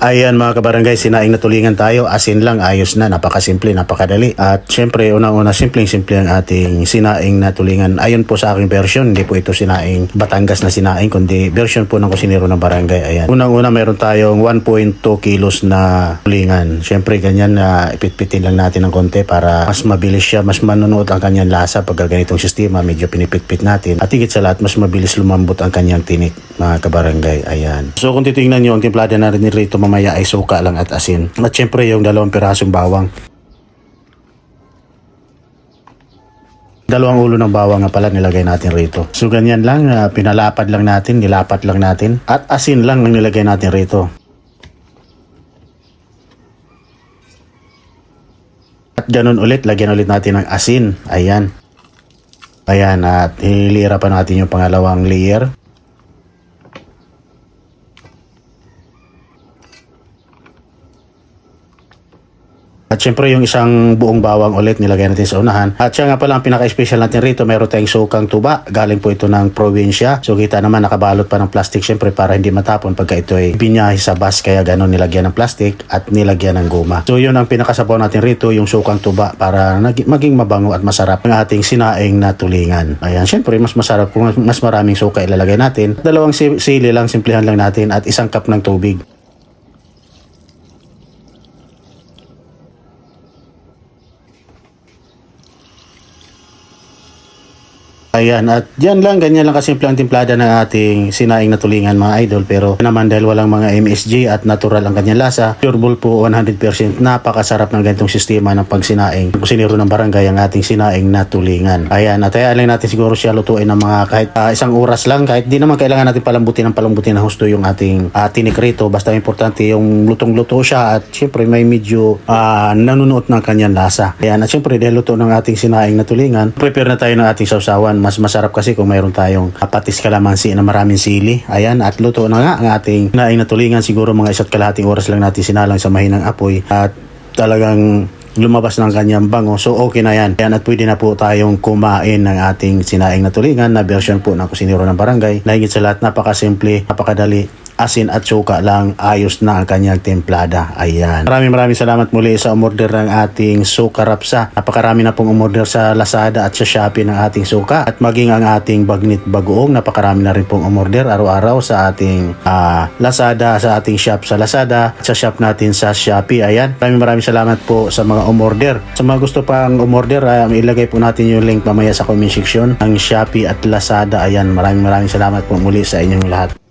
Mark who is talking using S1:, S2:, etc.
S1: Ayan mga kabarangay, sinaing na tulingan tayo. Asin lang, ayos na. Napakasimple, napakadali. At syempre, unang-una, simpleng-simple ang ating sinaing na tulingan. Ayon po sa aking version, hindi po ito sinaing Batangas na sinaing, kundi version po ng kusinero ng barangay. Ayan. Unang-una, meron tayong 1.2 kilos na tulingan. Syempre, ganyan na ipitpitin lang natin ng konti para mas mabilis siya, mas manunuot ang kanyang lasa pag ganitong sistema, medyo pinipitpit natin. At higit sa lahat, mas mabilis lumambot ang kanyang tinik, mga kabarangay. Ayan. So, kung titingnan nyo, ang timplada na rin rito mamaya ay suka lang at asin. At syempre, yung dalawang pirasong bawang. Dalawang ulo ng bawang nga pala nilagay natin rito. So ganyan lang, ah, pinalapad lang natin, nilapat lang natin. At asin lang ang nilagay natin rito. At ganun ulit, lagyan ulit natin ng asin. Ayan. Ayan, at hilira pa natin yung pangalawang layer. At syempre yung isang buong bawang ulit nilagay natin sa unahan. At siya nga pala ang pinaka-special natin rito, meron tayong sukang tuba. Galing po ito ng probinsya. So kita naman nakabalot pa ng plastic syempre para hindi matapon pagka ito ay binyahe sa bus. Kaya ganun nilagyan ng plastic at nilagyan ng goma. So yun ang pinakasabaw natin rito, yung sukang tuba para maging mabango at masarap ang ating sinaing na tulingan. Ayan, syempre mas masarap kung mas maraming suka ilalagay natin. Dalawang si- sili lang, simplihan lang natin at isang cup ng tubig. Ayan, at yan lang, ganyan lang kasimple ang timplada ng ating sinaing na tulingan mga idol. Pero naman dahil walang mga MSG at natural ang kanyang lasa, pureball po 100% napakasarap ng ganitong sistema ng pagsinaing. Kusinero ng barangay ang ating sinaing na tulingan. Ayan, at hayaan lang natin siguro siya lutuin ng mga kahit ah, isang oras lang. Kahit di naman kailangan natin palambutin ng palambutin na husto yung ating uh, tinik rito. Basta importante yung lutong-luto siya at syempre may medyo ah, nanunuot ng kanyang lasa. Ayan, at syempre dahil luto ng ating sinaing na tulingan, prepare na tayo ng ating sausawan. Mas masarap kasi kung mayroon tayong patis kalamansi na maraming sili. Ayan, at luto na nga ang ating sinaing na tulingan. Siguro mga isa't kalahating oras lang natin sinalang sa mahinang apoy. At talagang lumabas ng kanyang bango. So okay na yan. Yan at pwede na po tayong kumain ng ating sinaing na tulingan na version po ng kusinero ng barangay. Na higit sa lahat, napakasimple, napakadali asin at suka lang, ayos na ang kanyang templada. Ayan. Maraming maraming salamat muli sa umorder ng ating suka rapsa. Napakarami na pong umorder sa Lazada at sa Shopee ng ating suka. At maging ang ating bagnit bagoong, napakarami na rin pong umorder araw-araw sa ating ah, Lazada, sa ating shop sa Lazada, at sa shop natin sa Shopee. Ayan. Maraming maraming salamat po sa mga umorder. Sa mga gusto pang umorder, uh, ilagay po natin yung link mamaya sa comment section ng Shopee at Lazada. Ayan. Maraming maraming salamat po muli sa inyong lahat.